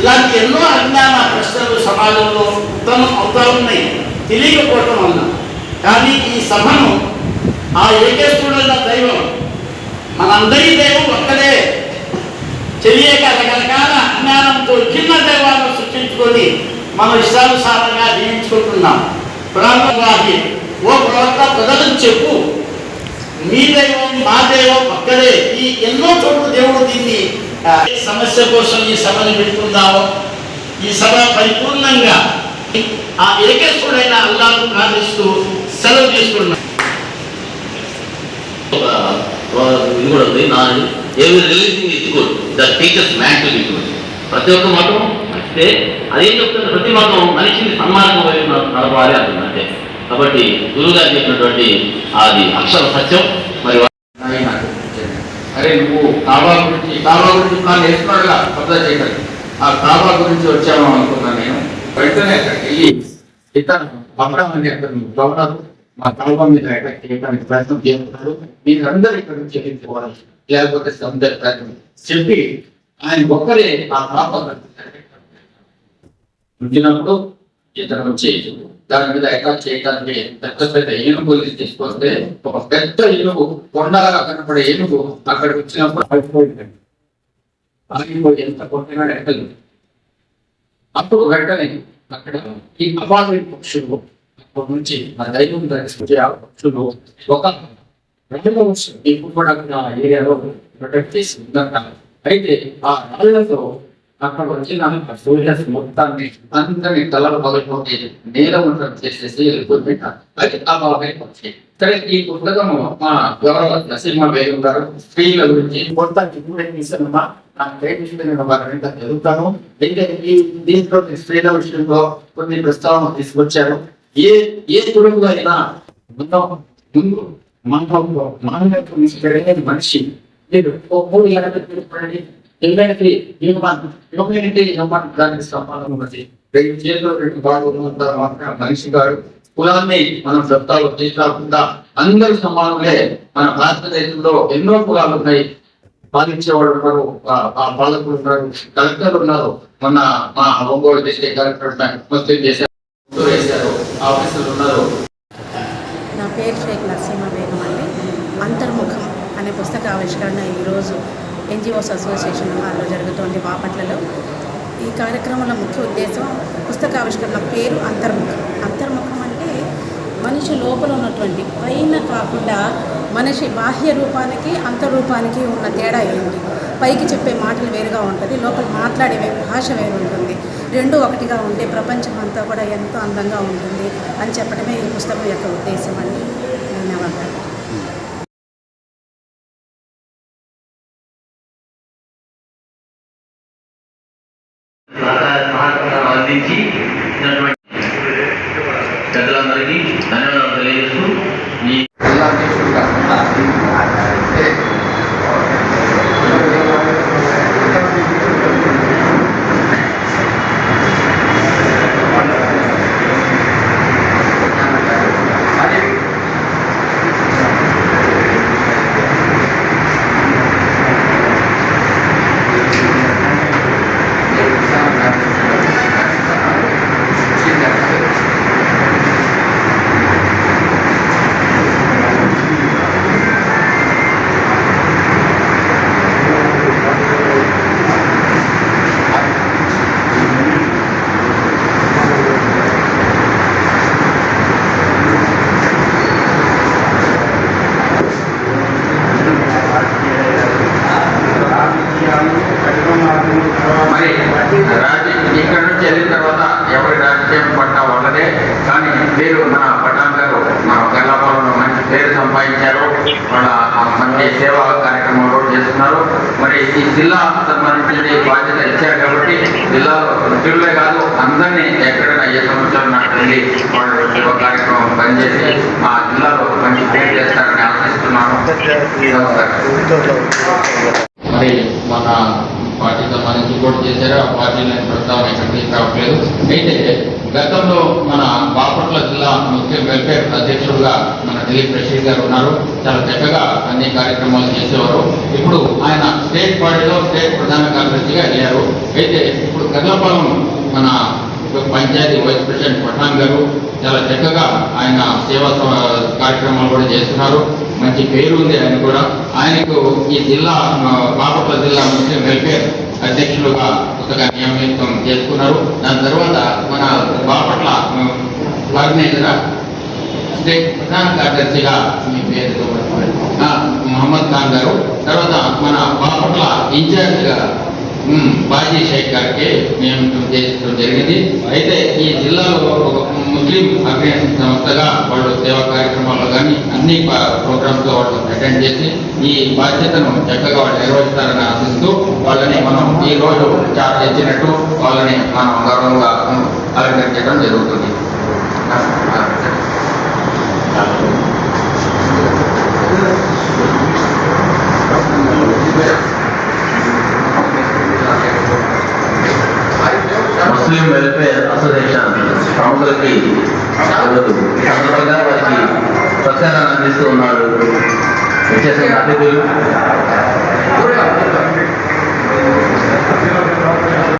ఇలాంటి ఎన్నో అజ్ఞాన ప్రశ్నలు సమాజంలో ఉత్తమం అవుతా ఉన్నాయి. తెలియకపోవటం వల్ల. కానీ ఈ సభను ఆ ఏకేశ్వరుడైన దైవం మనందరి దైవం ఒక్కడే. తెలియక రకరకాల అజ్ఞానంతో చిన్న దైవాలను సృష్టించుకొని మనం ఇష్టానుసారంగా జీవించుకుంటున్నాం. ప్రాణవాహి ఓ ప్రవక్త ప్రజలకు చెప్పు మీ దైవం మా దైవం ఒక్కడే. ఈ ఎన్నో చోట్ల దేవుడు దీన్ని సమస్య కోసం ఈ సభను పెట్టుకుందాము ఈ సభ పరిపూర్ణంగా ఆ ఏకేశ్వరుడైన అల్లాను ప్రార్థిస్తూ సెలవు తీసుకున్నాం ఇది కూడా ఉంది నా రిలీజింగ్ ద టీచర్స్ ప్రతి ఒక్క మతం అంటే అదేం చెప్తుంది? ప్రతి మతం మనిషిని సన్మార్గం వైపు నడ- నడపాలి అంటుంది అంతే. కాబట్టి గురువు గారు చెప్పినటువంటి అది అక్షర సత్యం. మరి అంటే నువ్వు కాబా గురించి కాబా గురించి ప్లాన్ వేస్తున్నాడుగా కబ్జా చేయగలి ఆ కాబా గురించి వచ్చాము అనుకున్నాను నేను. వెంటనే అక్కడికి వెళ్ళి ఇతను పంపడం అని అక్కడ గవర్నర్ మా కాబా మీద అటాక్ చేయడానికి ప్రయత్నం చేస్తున్నారు. మీరందరూ ఇక్కడ నుంచి వెళ్ళిపోవాలి. లేకపోతే అందరి ప్రయత్నం. చెప్పి ఆయన ఒక్కరే ఆ కాబా ఉంచినప్పుడు ఇతను వచ్చి దాని మీద అటాక్ చేయడానికి పెద్ద పెద్ద ఏనుగులు తీసుకొస్తే ఒక పెద్ద ఏనుగు కొండగా కనపడే ఏనుగు అక్కడ వచ్చినప్పుడు ఆగిపోయింది. ఆగిపోయి ఎంత కొట్టినా ఎక్కలేదు అప్పుడు వెంటనే అక్కడ ఈ అపార్ట్మెంట్ పక్షులు అప్పటి నుంచి ఆ దైవం దర్శించే ఆ పక్షులు ఒక రెండవ వర్షం ఇప్పుడు కూడా ఆ ఏరియాలో ప్రొటెక్ట్ చేసి ఉందంట అయితే ఆ రాళ్ళతో అక్కడ వచ్చిన ఆ సూర్యాస్ మొత్తాన్ని అందరినీ తలలు పగలకొట్టి నేల ఉండడం చేసేసి వెళ్ళిపోయింట అది ఆ బాబాయ్ పక్షి సరే ఈ పుస్తకము మా గౌరవ నరసింహ బేగం గారు స్త్రీల గురించి మొత్తానికి ఇస్తానమ్మా నాకు నేను చదువుతాను అయితే ఈ దీంట్లో స్త్రీల విషయంలో కొన్ని ప్రస్తావన తీసుకొచ్చారు ఏ ఏ గురువుగా అయినా ముందు ముందు తీసుకెళ్ళే మనిషి మీరు ఓ హ్యూమానిటీ దానికి సంబంధం ఉన్నది రెండు చేతులు రెండు బాగులు ఉంటారు మనిషి గారు కులాన్ని మనం చెప్తాలో తీసుకురాకుండా అందరూ సమానమే మన భారతదేశంలో ఎన్నో కులాలు ఉన్నాయి. పాలించేవాడు ఉన్నారు ఆ- పాలకులు ఉన్నారు కలెక్టర్ ఉన్నారు. మొన్న మా ఒంగోలు చేసే కలెక్టర్ ముస్లిం చేశారు వేశారు ఆఫీసర్లు ఉన్నారు. నా పేరు షేక్ నరసింహ బేగం అండి. అంతర్ముఖం అనే పుస్తక ఆవిష్కరణ ఈరోజు ఎన్జిఓస్ అసోసియేషన్ వాళ్ళు జరుగుతోంది బాపట్లలో. ఈ కార్యక్రమంలో ముఖ్య ఉద్దేశం పుస్తకావిష్కరణ పేరు అంతర్ముఖం. అంతర్ముఖం అంటే మనిషి లోపల ఉన్నటువంటి పైన కాకుండా మనిషి బాహ్య రూపానికి అంతర్రూపానికి ఉన్న తేడా ఏంటి? పైకి చెప్పే మాటలు వేరుగా ఉంటుంది లోపల మాట్లాడే భాష వేరు ఉంటుంది రెండు ఒకటిగా ఉంటే ప్రపంచం అంతా కూడా ఎంతో అందంగా ఉంటుంది అని చెప్పడమే ఈ పుస్తకం యొక్క ఉద్దేశం అండి. ధన్యవాదాలు. మహాత్మ అందించి పెద్దలందరికీ ధన్యవాదాలు తెలియజేస్తూ ఈ జిల్లా అధ్యక్షుడిగా అంటే మరి రాజకీయ ఇక్కడ నుంచి వెళ్ళిన తర్వాత ఎవరి రాజకీయం పట్ల వాళ్ళదే. కానీ మీరు మన పట్టాం గారు మన మంచి పేరు సంపాదించారు. వాళ్ళ ఆ మంచి సేవా కార్యక్రమం కూడా చేస్తున్నారు. మరి ఈ జిల్లా సంబంధించిన బాధ్యత ఇచ్చారు కాబట్టి జిల్లాలో నటులే కాదు అందరినీ ఎక్కడైనా ఏ సంవత్సరం నాకు వెళ్ళి వాళ్ళు సేవా కార్యక్రమం పనిచేసి మా జిల్లాలో మంచి పేరు చేస్తారని ఆశిస్తున్నాను. నమస్కారం. మరి మన పార్టీతో మనం సపోర్ట్ చేశారు. ఆ పార్టీలని ప్రస్తావన ఇక్కడికి రావట్లేదు. అయితే గతంలో మన బాపట్ల జిల్లా ముఖ్య వెల్ఫేర్ అధ్యక్షుడుగా మన దిలీప్ రషీద్ గారు ఉన్నారు. చాలా చక్కగా అన్ని కార్యక్రమాలు చేసేవారు. ఇప్పుడు ఆయన స్టేట్ పార్టీలో స్టేట్ ప్రధాన కార్యదర్శిగా అయ్యారు. అయితే ఇప్పుడు కర్లపాలెం మన పంచాయతీ వైస్ ప్రెసిడెంట్ పట్నాం గారు చాలా చక్కగా ఆయన సేవా కార్యక్రమాలు కూడా చేస్తున్నారు. మంచి పేరు ఉంది ఆయన కూడా ఆయనకు ఈ జిల్లా బాపట్ల జిల్లా ముస్లిం వెల్ఫేర్ అధ్యక్షులుగా కొత్తగా నియమితం చేసుకున్నారు. దాని తర్వాత మన బాపట్ల ఆర్గనైజర్ స్టేట్ ప్రధాన కార్యదర్శిగా మీ పేరు మొహమ్మద్ ఖాన్ గారు. తర్వాత మన బాపట్ల ఇన్ఛార్జిగా బాజీ షేక్ గారికి నియమితం చేయడం జరిగింది. అయితే ఈ జిల్లాలో ఒక ముస్లిం ఆర్గనైజేషన్ సంస్థగా వాళ్ళు సేవా కార్యక్రమాల్లో కానీ అన్ని ప్రోగ్రామ్స్ వాళ్ళు అటెండ్ చేసి ఈ బాధ్యతను చక్కగా వాళ్ళు నిర్వహిస్తారని ఆశిస్తూ వాళ్ళని మనం ఈ రోజు చార్జ్ ఇచ్చినట్టు వాళ్ళని మనం గౌరవంగా అలంకరించడం జరుగుతుంది ముస్లిం వెల్ఫేర్ అసోసియేషన్ ప్రముఖులకి సందర్భంగా వారికి సత్కారాన్ని అందిస్తూ ఉన్నారు వచ్చేసిన అతిథులు.